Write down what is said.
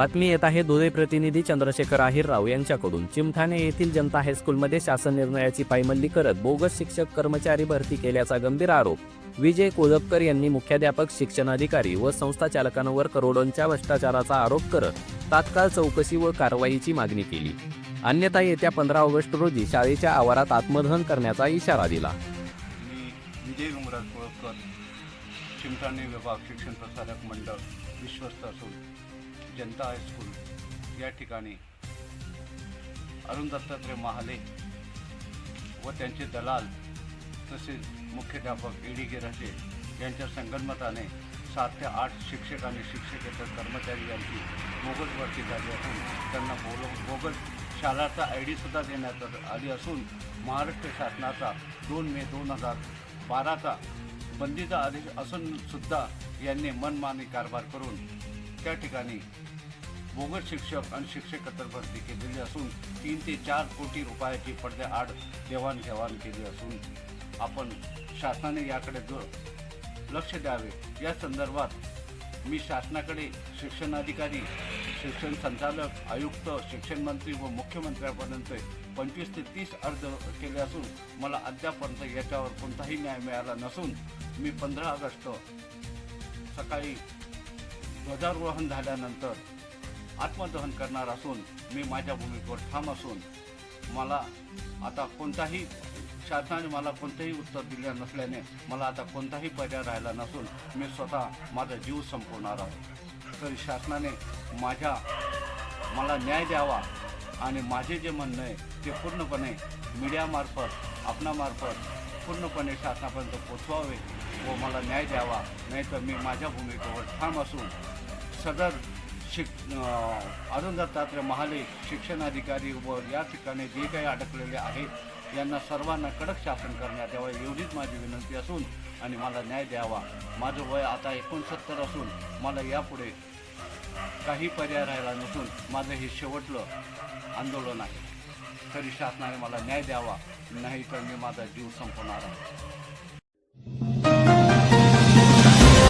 बातमी येत आहे दुधे प्रतिनिधी चंद्रशेखर अहिरराव यांच्याकडून. चिमठाणे येथील जनता हायस्कूलमध्ये शासन निर्णयाची पायमल्ली करत बोगस शिक्षक कर्मचारी भरती केल्याचा गंभीर आरोप. विजय कोलपकर यांनी मुख्याध्यापक शिक्षणाधिकारी व संस्था चालकांवर करोडोंच्या भ्रष्टाचाराचा आरोप करत तात्काळ चौकशी व कारवाईची मागणी केली. अन्यथा येत्या पंधरा ऑगस्ट रोजी शाळेच्या आवारात आत्मदहन करण्याचा इशारा दिला. विजय कोळपकर चिमठाणे विभाग शिक्षण प्रसारक मंडळ विश्वस्त असून जनता हायस्कूल या ठिकाणी अरुण दत्तात्रय महाले व त्यांचे दलाल तसेच मुख्याध्यापक ए डी गिराजे यांच्या संगनमताने सात ते आठ शिक्षक आणि शिक्षकेतर कर्मचारी यांची बोगस भरती झाली असून त्यांना बोल बोगस शाळाचा आय डीसुद्धा देण्यात आली असून महाराष्ट्र शासनाचा दोन मे दोन हजार बाराचा बंदीचा आदेश असून सुद्धा यांनी मनमानी कारभार करून त्या ठिकाणी बोगस शिक्षक आणि शिक्षकेतर भरती केलेली असून तीन ते चार कोटी रुपयाची पडद्याआड देवाणघेवाण केली असून आपण शासनाने याकडे जो लक्ष द्यावे या संदर्भात मी शासनाकडे शिक्षणाधिकारी शिक्षण संचालक आयुक्त शिक्षण मंत्री व मुख्यमंत्र्यापर्यंत पंचवीस ते तीस अर्ज केले असून मला अद्यापर्यंत याच्यावर कोणताही न्याय मिळाला नसून मी पंधरा ऑगस्ट सकाळी ध्वजारोहण झाल्यानंतर आत्मदहन करणार असून मी माझ्या भूमिकेवर ठाम असून मला आता कोणताही शासनाने मला कोणतेही उत्तर दिले नसल्याने मला आता कोणताही पर्याय राहिला नसून मी स्वतः माझा जीव संपवणार आहे. तर शासनाने माझ्या मला न्याय द्यावा आणि माझे जे म्हणणं आहे ते पूर्णपणे मीडियामार्फत आपणामार्फत पूर्णपणे शासनापर्यंत पोचवावे व मला न्याय द्यावा. नाहीतर मी माझ्या भूमिकेवर ठाम असून सदर शिक अरुण महाले शिक्षणाधिकारी व या ठिकाणी जे काही अडकलेले आहेत यांना सर्वांना कडक शासन करण्यात यावं एवढीच माझी विनंती असून आणि मला न्याय द्यावा. माझं वय आता एकोणसत्तर असून मला यापुढे काही पर्याय राहिला नसून माझं हे शेवटलं आंदोलन आहे. तरी शासनाने मला न्याय द्यावा. नाही तर मी माझा जीव संपवणार आहे.